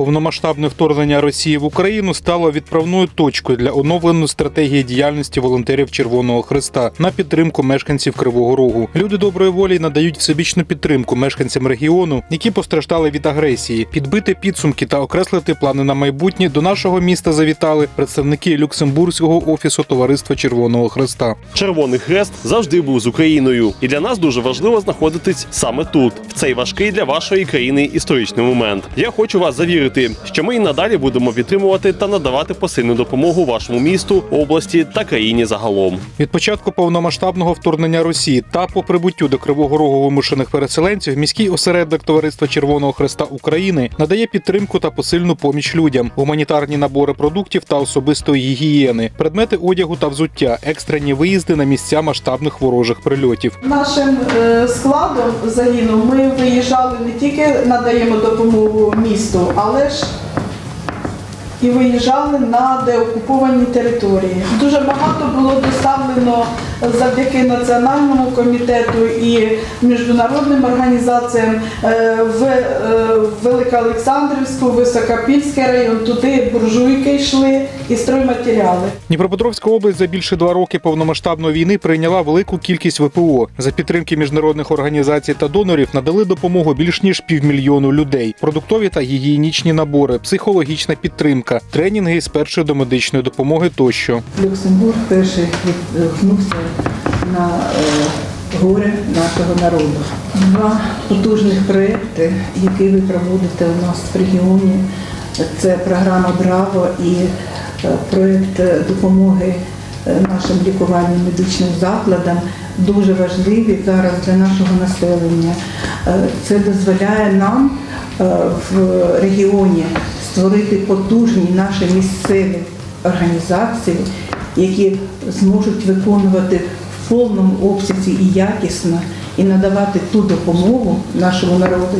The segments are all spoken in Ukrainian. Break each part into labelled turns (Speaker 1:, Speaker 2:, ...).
Speaker 1: Повномасштабне вторгнення Росії в Україну стало відправною точкою для оновленої стратегії діяльності волонтерів Червоного Христа на підтримку мешканців Кривого Рогу. Люди доброї волі надають всебічну підтримку мешканцям регіону, які постраждали від агресії, підбити підсумки та окреслити плани на майбутнє. До нашого міста завітали представники Люксембурзького офісу Товариства Червоного Христа.
Speaker 2: Червоний хрест завжди був з Україною, і для нас дуже важливо знаходитись саме тут, в цей важкий для вашої країни історичний момент. Я хочу вас завірити, що ми і надалі будемо підтримувати та надавати посильну допомогу вашому місту, області та країні загалом.
Speaker 1: Від початку повномасштабного вторгнення Росії та по прибуттю до Кривого Рогу вимушених переселенців міський осередок Товариства Червоного Хреста України надає підтримку та посильну поміч людям, гуманітарні набори продуктів та особистої гігієни, предмети одягу та взуття, екстрені виїзди на місця масштабних ворожих прильотів.
Speaker 3: Нашим е, складом загину ми виїжджали не тільки надаємо допомогу місту, але ж і виїжджали на деокуповані території. Дуже багато було доставлено завдяки національному комітету і міжнародним організаціям е, в е, Великоолександрівську, Високопільський район. Туди буржуйки йшли і стройматеріали.
Speaker 1: Дніпропетровська область за більше два роки повномасштабної війни прийняла велику кількість ВПО. За підтримки міжнародних організацій та донорів надали допомогу більш ніж півмільйону людей, продуктові та гігієнічні набори, психологічна підтримка, тренінги з першої домедичної допомоги тощо.
Speaker 4: Люксембург перший відгукнувся на е, горе нашого народу. Два потужних проекти, які ви проводите у нас в регіоні, це програма Браво і е, проект е, допомоги е, нашим лікувальним медичним закладам дуже важливі зараз для нашого населення. Це дозволяє нам в регіоні створити потужні наші місцеві організації, які зможуть виконувати в повному обсязі і якісно і надавати ту допомогу нашому народу,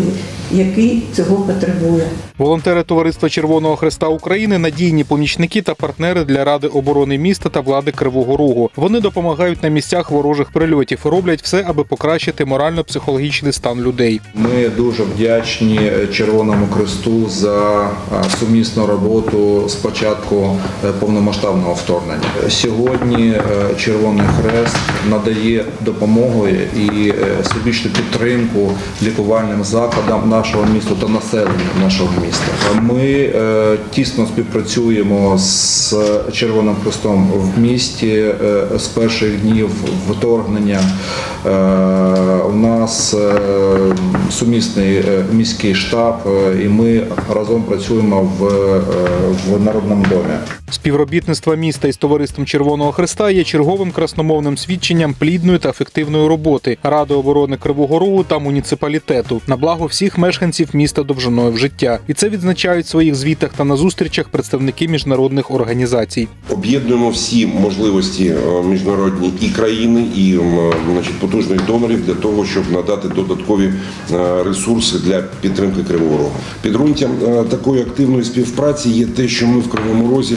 Speaker 4: який цього потребує.
Speaker 1: Волонтери Товариства Червоного Хреста України надійні помічники та партнери для Ради оборони міста та влади Кривого Рогу. Вони допомагають на місцях ворожих прильотів, роблять все, аби покращити морально-психологічний стан людей.
Speaker 5: Ми дуже вдячні Червоному Христу за сумісну роботу з початку е, повномасштабного вторгнення. Сьогодні е, Червоний Хрест надає допомогу і е, всебічну підтримку лікувальним закладам нашого міста та населенню нашого міста. Ми е, тісно співпрацюємо з Червоним Христом в місті е, з перших днів вторгнення. Е, У нас сумісний міський штаб, і ми разом працюємо в Народному домі.
Speaker 1: Співробітництво міста із товариством Червоного Хреста є черговим красномовним свідченням плідної та ефективної роботи Ради оборони Кривого Рогу та муніципалітету на благо всіх мешканців міста довжиною в життя. І це відзначають в своїх звітах та на зустрічах представники міжнародних організацій.
Speaker 6: Об'єднуємо всі можливості е, міжнародні і країни, і м, значить, потужних донорів для того, щоб надати додаткові е, ресурси для підтримки Кривого Рогу. Підґрунтям е, такої активної співпраці є те, що ми в Кривому Розі.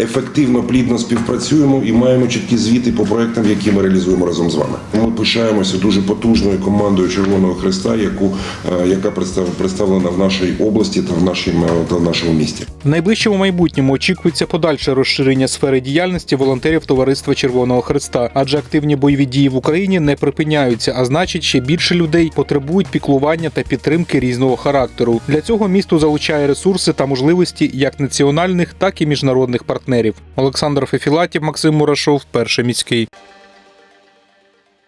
Speaker 6: Ефективно, плідно співпрацюємо і маємо чіткі звіти по проектам, які ми реалізуємо разом з вами. Ми пишаємося дуже потужною командою Червоного Христа, яку е, яка представ- представлена в нашій області та в нашому та в нашому місті.
Speaker 1: В найближчому майбутньому очікується подальше розширення сфери діяльності волонтерів Товариства Червоного Христа, адже активні бойові дії в Україні не припиняються, а значить, ще більше людей потребують піклування та підтримки різного характеру. Для цього місто залучає ресурси та можливості як національних, так і міжнародних партнерів. Олександр Фефілатів, Максим Мурашов, перший міський.